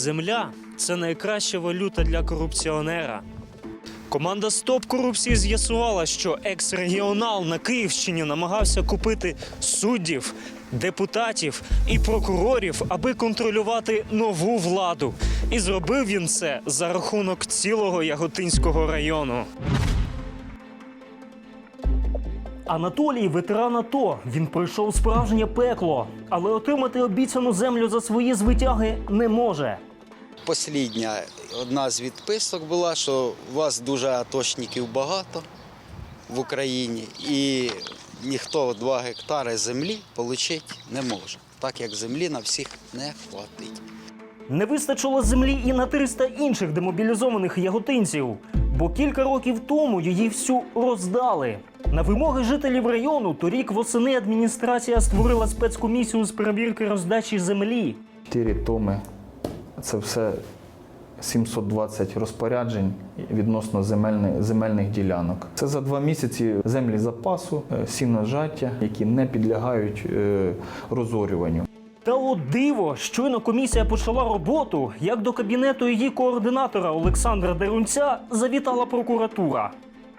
Земля це найкраща валюта для корупціонера. Команда Стоп корупції з'ясувала, що екс-регіонал на Київщині намагався купити суддів, депутатів і прокурорів, аби контролювати нову владу. І зробив він це за рахунок цілого Яготинського району. Анатолій ветеран АТО. Він пройшов справжнє пекло, але отримати обіцяну землю за свої звитяги не може. Послідня одна з відписок була, що у вас дуже атошників багато в Україні, і ніхто 2 гектари землі отримати не може, так як землі на всіх не хватить. Не вистачило землі і на 300 інших демобілізованих яготинців, бо кілька років тому її всю роздали. На вимоги жителів району торік восени адміністрація створила спецкомісію з перевірки роздачі землі. Чотири томи. Це все 720 розпоряджень відносно земельних, земельних ділянок. Це за два місяці землі запасу, е, сіножаття, які не підлягають е, розорюванню. Та от диво, щойно комісія почала роботу, як до кабінету її координатора Олександра Дерунця завітала прокуратура.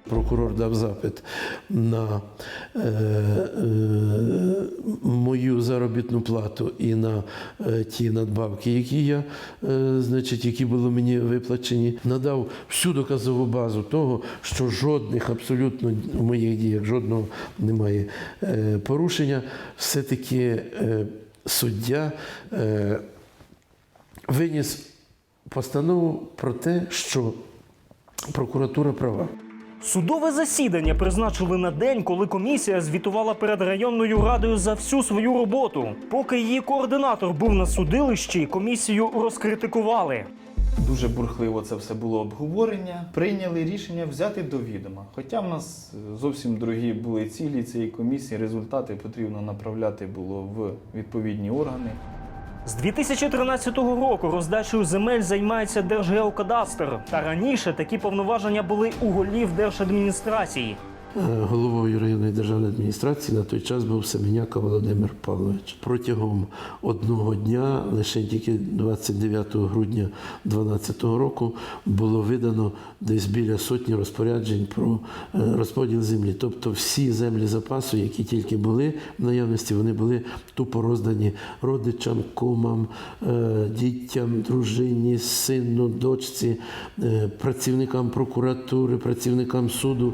Прокурор дав запит на е, е, мою заробітну плату і на е, ті надбавки, які я, е, значить, які були мені виплачені. Надав всю доказову базу того, що жодних абсолютно в моїх діях жодного немає е, порушення. Все-таки е, суддя е, виніс постанову про те, що прокуратура права. Судове засідання призначили на день, коли комісія звітувала перед районною радою за всю свою роботу. Поки її координатор був на судилищі, комісію розкритикували. Дуже бурхливо це все було обговорення. Прийняли рішення взяти до відома. Хоча в нас е, зовсім другі були цілі цієї комісії, результати потрібно направляти було в відповідні органи. З 2013 року роздачею земель займається Держгеокадастр. Та раніше такі повноваження були у голів держадміністрації. Е, Головою адміністрації на той час був Семеняка Володимир Павлович. Протягом одного дня, лише тільки 29 грудня 2012 року, було видано десь біля сотні розпоряджень про е, розподіл землі. Тобто всі землі запасу, які тільки були в наявності, вони були тупо роздані родичам, кумам, е, дітям, дружині, сину, дочці, е, працівникам прокуратури, працівникам суду.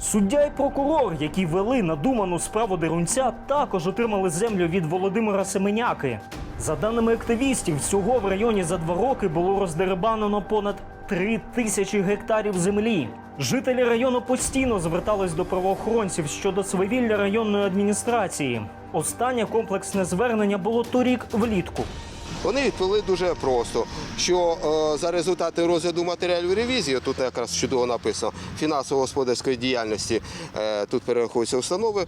Суддя і прокурор, які вели надуману справу Дерунця, також отримали землю від Володимира Семеняки. За даними активістів, всього в районі за два роки було роздерибанено понад три тисячі гектарів землі. Жителі району постійно звертались до правоохоронців щодо свавілля районної адміністрації. Останнє комплексне звернення було торік влітку. Вони відповіли дуже просто, що е, за результати розгляду матеріалів ревізії, тут якраз чудово написано, фінансово-господарської діяльності, е, тут перераховуються установи,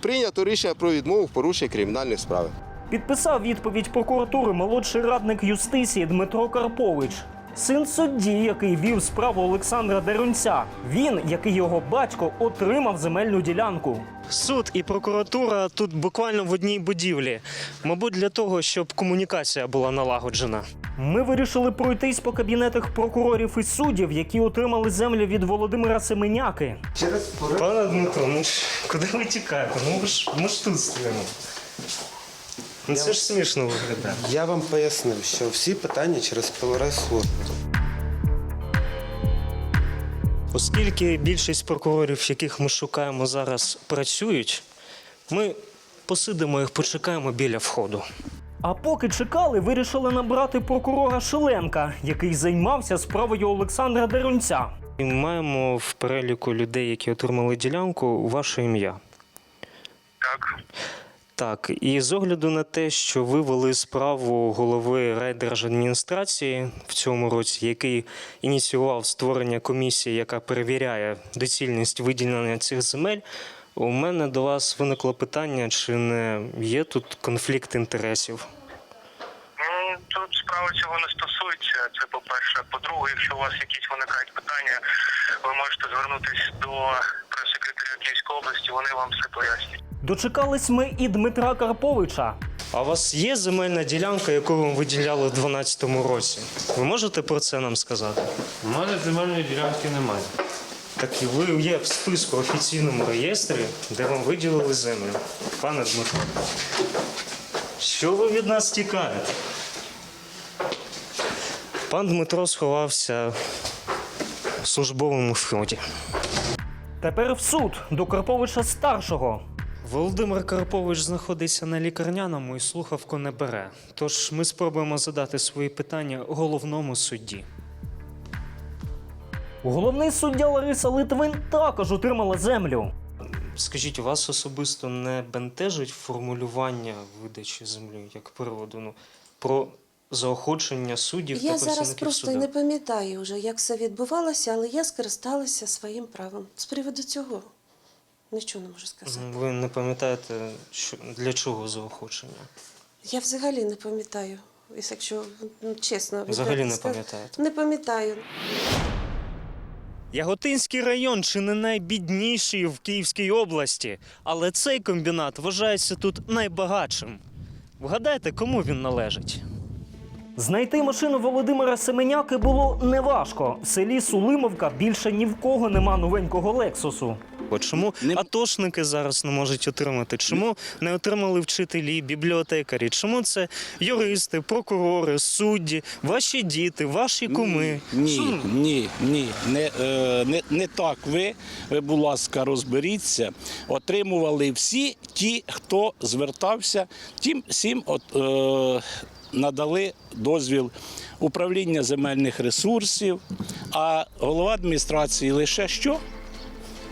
прийнято рішення про відмову в порушенні кримінальної справи. Підписав відповідь прокуратури молодший радник юстиції Дмитро Карпович. Син судді, який вів справу Олександра Дерунця. Він, як і його батько, отримав земельну ділянку. Суд і прокуратура тут буквально в одній будівлі. Мабуть, для того, щоб комунікація була налагоджена. Ми вирішили пройтись по кабінетах прокурорів і суддів, які отримали землю від Володимира Семеняки. Пане Дмитро, ну ж куди ви тікаєте? Ну ми ж ми ж тут стоїмо. Ну це ж смішно виглядає. Я вам пояснив, що всі питання через прес-службу. Оскільки більшість прокурорів, яких ми шукаємо зараз, працюють, ми посидимо їх, почекаємо біля входу. А поки чекали, вирішили набрати прокурора Шиленка, який займався справою Олександра Дерунця. І маємо в переліку людей, які отримали ділянку, ваше ім'я. Так, Так, і з огляду на те, що ви вели справу голови райдержадміністрації в цьому році, який ініціював створення комісії, яка перевіряє доцільність виділення цих земель, у мене до вас виникло питання, чи не є тут конфлікт інтересів? ну тут справа цього не стосується. Це по-перше. По-друге, якщо у вас якісь виникають питання, ви можете звернутися до прес-секретаря Київської області, вони вам все пояснять. Дочекались ми і Дмитра Карповича. А у вас є земельна ділянка, яку ви виділяли в 2012 році? Ви можете про це нам сказати? У мене земельної ділянки немає. Так і ви є в списку офіційному реєстрі, де вам виділили землю. Пане Дмитро, що ви від нас тікаєте? Пан Дмитро сховався в службовому фронті. Тепер в суд до Карповича старшого. Володимир Карпович знаходиться на лікарняному і слухавку не бере. Тож ми спробуємо задати свої питання головному судді. Головний суддя Лариса Литвин також отримала землю. Скажіть, у вас особисто не бентежить формулювання видачі землі як приводу ну, про заохочення суддів та Я працівників зараз просто суду? не пам'ятаю вже, як все відбувалося, але я скористалася своїм правом. З приводу цього нічого не можу сказати. Ви не пам'ятаєте, що, для чого заохочення? Я взагалі не пам'ятаю, якщо ну, чесно. Взагалі відверто не сказати. пам'ятаєте? Не пам'ятаю. Яготинський район чи не найбідніший в Київській області, але цей комбінат вважається тут найбагатшим. Вгадайте, кому він належить? Знайти машину Володимира Семеняки було неважко. В селі Сулимовка більше ні в кого нема новенького Лексусу. Чому атошники зараз не можуть отримати? Чому не отримали вчителі, бібліотекарі? Чому це юристи, прокурори, судді, ваші діти, ваші куми? Ні, Чому? ні, ні, не, е, не, не так ви. Ви, будь ласка, розберіться. Отримували всі ті, хто звертався, тим всім от, е, надали дозвіл управління земельних ресурсів, а голова адміністрації лише що?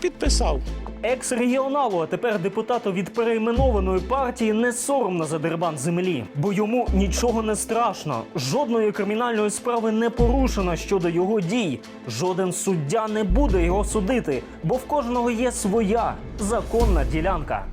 Підписав. Екс-регіоналу, а тепер депутату від перейменованої партії не соромно за дербан землі, бо йому нічого не страшно. Жодної кримінальної справи не порушено щодо його дій. Жоден суддя не буде його судити, бо в кожного є своя законна ділянка.